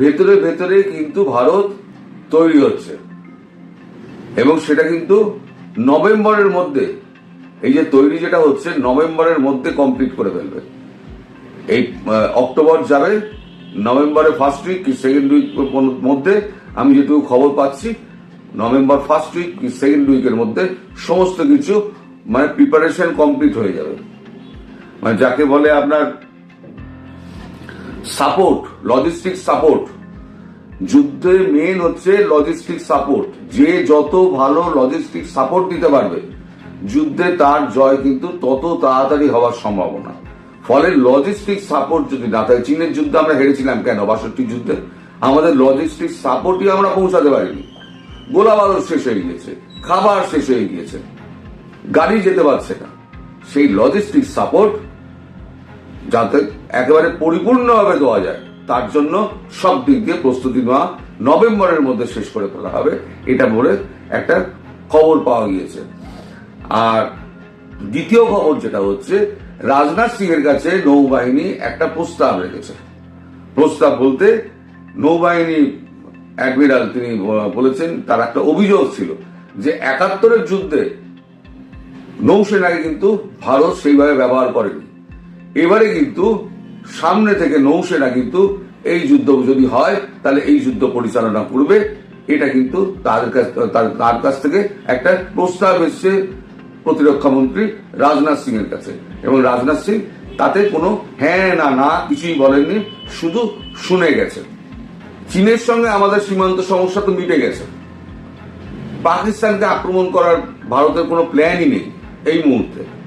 ভেতরে ভেতরে কিন্তু ভারত তৈরি হচ্ছে। এবং সেটা কিন্তু নভেম্বরের মধ্যে, এই যে তৈরি যেটা হচ্ছে, নভেম্বরের মধ্যে কমপ্লিট করে ফেলবে। এই অক্টোবর যাবে নভেম্বরের ফার্স্ট উইক কি সেকেন্ড উইক মধ্যে আমি যেটুকু খবর পাচ্ছি, নভেম্বর ফার্স্ট উইক কি সেকেন্ড উইকের মধ্যে সমস্ত কিছু মানে প্রিপারেশন কমপ্লিট হয়ে যাবে। মানে যাকে বলে আপনার সাপোর্ট লজিস্টিক সাপোর্ট যুদ্ধের মেন হচ্ছে লজিস্টিক সাপোর্ট যে যত ভালো লজিস্টিক সাপোর্ট দিতে পারবে, যুদ্ধে তার জয় কিন্তু তত তাড়াতাড়ি হওয়ার সম্ভাবনা। ফলে লজিস্টিক সাপোর্ট যদি না থাকে, চীনের যুদ্ধে আমরা হেরেছিলাম কেন? বাষট্টি যুদ্ধে। আমাদের লজিস্টিক সাপোর্টই আমরা পৌঁছাতে পারিনি। গোলা বারুদ শেষ হয়ে গিয়েছে, খাবার শেষ হয়ে গিয়েছে। গাড়ি যেতে পারছে না। সেই লজিস্টিক সাপোর্ট যাতে একেবারে পরিপূর্ণভাবে দেওয়া যায়। তার জন্য সব দিক দিয়ে প্রস্তুতি নেওয়া নভেম্বরের মধ্যে শেষ করে ফেলা হবে। এটা বলে একটা খবর পাওয়া গিয়েছে। আর দ্বিতীয় খবর যেটা হচ্ছে, রাজনাথ সিং এর কাছে নৌবাহিনী একটা প্রস্তাব রেখেছে। প্রস্তাব বলতে নৌবাহিনী অ্যাডমিরাল তিনি বলেছেন, তার একটা অভিযোগ ছিল যে একাত্তরের যুদ্ধে নৌসেনাকে কিন্তু ভারত সেইভাবে ব্যবহার করেনি। এবারে কিন্তু সামনে থেকে নৌসেনা কিন্তু এই যুদ্ধ যদি হয়, তাহলে এই যুদ্ধ পরিচালনা করবে। এটা কিন্তু তাদের কাছ, তার- তার কাছ থেকে একটা প্রস্তাব এসছে প্রতিরক্ষা মন্ত্রী রাজনাথ সিং এর কাছে। এবং রাজনাথ সিং তাতে কোনো হ্যাঁ না না কিছুই বলেননি, শুধু শুনে গেছে। চীনের সঙ্গে আমাদের সীমান্ত সমস্যা তো মিটে গেছে। পাকিস্তানকে আক্রমণ করার ভারতের কোনো প্ল্যানই নেই এই মুহূর্তে।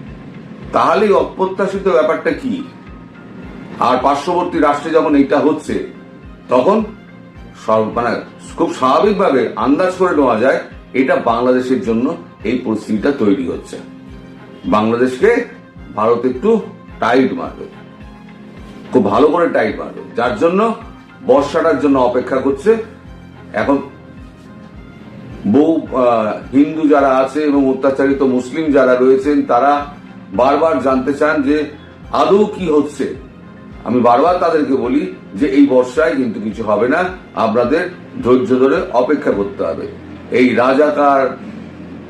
তাহলে অপ্রত্যাশিত ব্যাপারটা কি? আর পার্শ্ববর্তী রাষ্ট্রে যখন এইটা হচ্ছে, তখন মানে খুব স্বাভাবিকভাবে আন্দাজ করে নেওয়া যায় এটা বাংলাদেশের জন্য এই পরিস্থিতিটা তৈরি হচ্ছে। বাংলাদেশকে ভারত একটু টাইট মারবে। খুব ভালো করে টাইট মারবে। যার জন্য বর্ষাটার জন্য অপেক্ষা করছে। এখন বহু হিন্দু যারা আছে এবং অত্যাচারিত মুসলিম যারা রয়েছেন, তারা বারবার জানতে চান যে আদৌ কি হচ্ছে? আমি বারবার তাদেরকে বলি যে এই বর্ষায় কিন্তু কিছু হবে না, আপনাদের ধৈর্য ধরে অপেক্ষা করতে হবে। এই রাজাকার,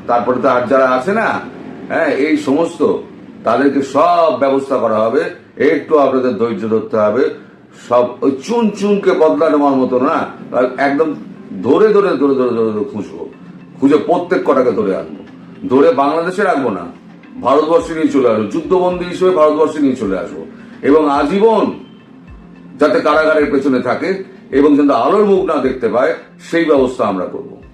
তারপরে তো আর যারা আছে না হ্যাঁ এই সমস্ত, তাদেরকে সব ব্যবস্থা করা হবে, একটু আপনাদের ধৈর্য ধরতে হবে। সব ওই চুন চুনকে বদলা নেওয়ার মতো না একদম ধরে ধরে ধরে ধরে ধরে ধরে খুঁজবো। খুঁজে প্রত্যেক কটাকে ধরে আনব। ধরে বাংলাদেশে রাখব না। ভারতবর্ষে নিয়ে চলে আসব, যুদ্ধবন্দী হিসেবে ভারতবর্ষে নিয়ে চলে আসব। এবং আজীবন যাতে কারাগারের পেছনে থাকে এবং যাতে আলোর মুখ না দেখতে পায়, সেই ব্যবস্থা আমরা করব।